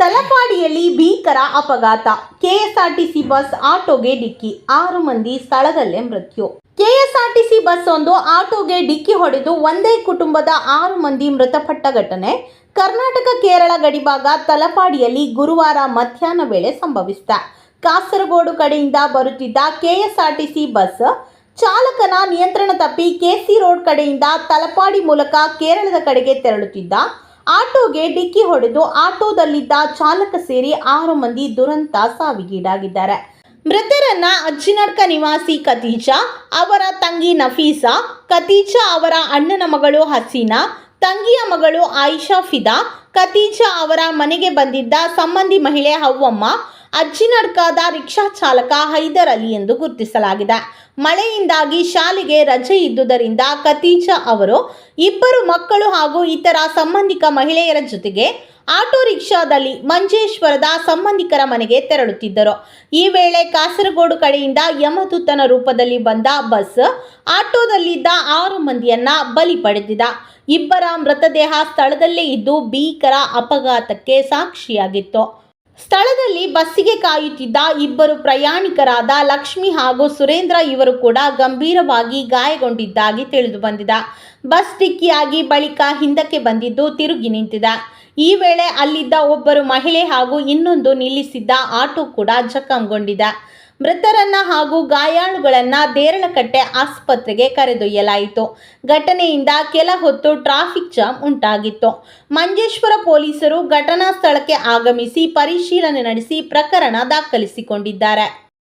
ತಲಪಾಡಿಯಲ್ಲಿ ಭೀಕರ ಅಪಘಾತ. KSRTC bus ಆಟೋಗೆ ಡಿಕ್ಕಿ. ಆರು ಮಂದಿ ಸ್ಥಳದಲ್ಲೇ ಮೃತ್ಯು. ಕೆಎಸ್ಆರ್ಟಿಸಿ ಬಸ್ ಒಂದು ಆಟೋಗೆ ಡಿಕ್ಕಿ ಹೊಡೆದು ಒಂದೇ ಕುಟುಂಬದ ಆರು ಮಂದಿ ಮೃತಪಟ್ಟ ಘಟನೆ. ಕರ್ನಾಟಕ ಕೇರಳ ಗಡಿಭಾಗ ತಲಪಾಡಿಯಲ್ಲಿ ಗುರುವಾರ ಮಧ್ಯಾಹ್ನ ವೇಳೆ ಸಂಭವಿಸಿದೆ. ಕಾಸರಗೋಡು ಕಡೆಯಿಂದ ಬರುತ್ತಿದ್ದ ಕೆಎಸ್ಆರ್ಟಿಸಿ ಬಸ್ ಚಾಲಕನ ನಿಯಂತ್ರಣ ತಪ್ಪಿ ಕೆಸಿ ರೋಡ್ ಕಡೆಯಿಂದ ತಲಪಾಡಿ ಮೂಲಕ ಕೇರಳದ ಕಡೆಗೆ ತೆರಳುತ್ತಿದ್ದ ಆಟೋಗೆ ಡಿಕ್ಕಿ ಹೊಡೆದು ಆಟೋದಲ್ಲಿದ್ದ ಚಾಲಕ ಸೇರಿ ಆರು ಮಂದಿ ದುರಂತ ಸಾವಿಗೀಡಾಗಿದ್ದಾರೆ. ಮೃತರನ್ನ ಅಜ್ಜಿನಡ್ಕ ನಿವಾಸಿ ಖತೀಜಾ, ಅವರ ತಂಗಿ ನಫೀಸಾ, ಖತೀಜಾ ಅವರ ಅಣ್ಣನ ಮಗಳು ಹಸೀನಾ, ತಂಗಿಯ ಮಗಳು ಆಯಿಷಾ ಫಿದಾ, ಖತೀಜಾ ಅವರ ಮನೆಗೆ ಬಂದಿದ್ದ ಸಂಬಂಧಿ ಮಹಿಳೆ ಹವ್ವಮ್ಮ ಅಜ್ಜಿನಡ್ಕದ ರಿಕ್ಷಾ ಚಾಲಕ ಹೈದರ್ ಅಲಿ ಎಂದು ಗುರುತಿಸಲಾಗಿದೆ. ಮಳೆಯಿಂದಾಗಿ ಶಾಲೆಗೆ ರಜೆ ಇದ್ದುದರಿಂದ ಖತೀಜಾ ಅವರು ಇಬ್ಬರು ಮಕ್ಕಳು ಹಾಗೂ ಇತರ ಸಂಬಂಧಿಕ ಮಹಿಳೆಯರ ಜೊತೆಗೆ ಆಟೋ ರಿಕ್ಷಾದಲ್ಲಿ ಮಂಜೇಶ್ವರದ ಸಂಬಂಧಿಕರ ಮನೆಗೆ ತೆರಳುತ್ತಿದ್ದರು. ಈ ವೇಳೆ ಕಾಸರಗೋಡು ಕಡೆಯಿಂದ ಯಮದೂತನ ರೂಪದಲ್ಲಿ ಬಂದ ಬಸ್ ಆಟೋದಲ್ಲಿದ್ದ ಆರು ಮಂದಿಯನ್ನ ಬಲಿ ಪಡೆದಿದ. ಇಬ್ಬರ ಮೃತದೇಹ ಸ್ಥಳದಲ್ಲೇ ಇದ್ದು ಭೀಕರ ಅಪಘಾತಕ್ಕೆ ಸಾಕ್ಷಿಯಾಗಿತ್ತು. ಸ್ಥಳದಲ್ಲಿ ಬಸ್ಸಿಗೆ ಕಾಯುತ್ತಿದ್ದ ಇಬ್ಬರು ಪ್ರಯಾಣಿಕರಾದ ಲಕ್ಷ್ಮಿ ಹಾಗೂ ಸುರೇಂದ್ರ ಇವರು ಕೂಡ ಗಂಭೀರವಾಗಿ ಗಾಯಗೊಂಡಿದ್ದಾಗಿ ತಿಳಿದು ಬಂದಿದೆ. ಬಸ್ ಡಿಕ್ಕಿಯಾಗಿ ಬಳಿಕ ಹಿಂದಕ್ಕೆ ಬಂದಿದ್ದು ತಿರುಗಿ ನಿಂತಿದೆ. ಈ ವೇಳೆ ಅಲ್ಲಿದ್ದ ಒಬ್ಬರು ಮಹಿಳೆ ಹಾಗೂ ಇನ್ನೊಂದು ನಿಲ್ಲಿಸಿದ್ದ ಆಟೋ ಕೂಡ ಜಖಂಗೊಂಡಿದೆ. ಮೃತರನ್ನ ಹಾಗೂ ಗಾಯಾಳುಗಳನ್ನ ದೇರಳಕಟ್ಟೆ ಆಸ್ಪತ್ರೆಗೆ ಕರೆದೊಯ್ಯಲಾಯಿತು. ಘಟನೆಯಿಂದ ಕೆಲ ಹೊತ್ತು ಟ್ರಾಫಿಕ್ ಜಾಮ್ ಉಂಟಾಗಿತ್ತು. ಮಂಜೇಶ್ವರ ಪೊಲೀಸರು ಘಟನಾ ಸ್ಥಳಕ್ಕೆ ಆಗಮಿಸಿ ಪರಿಶೀಲನೆ ನಡೆಸಿ ಪ್ರಕರಣ ದಾಖಲಿಸಿಕೊಂಡಿದ್ದಾರೆ.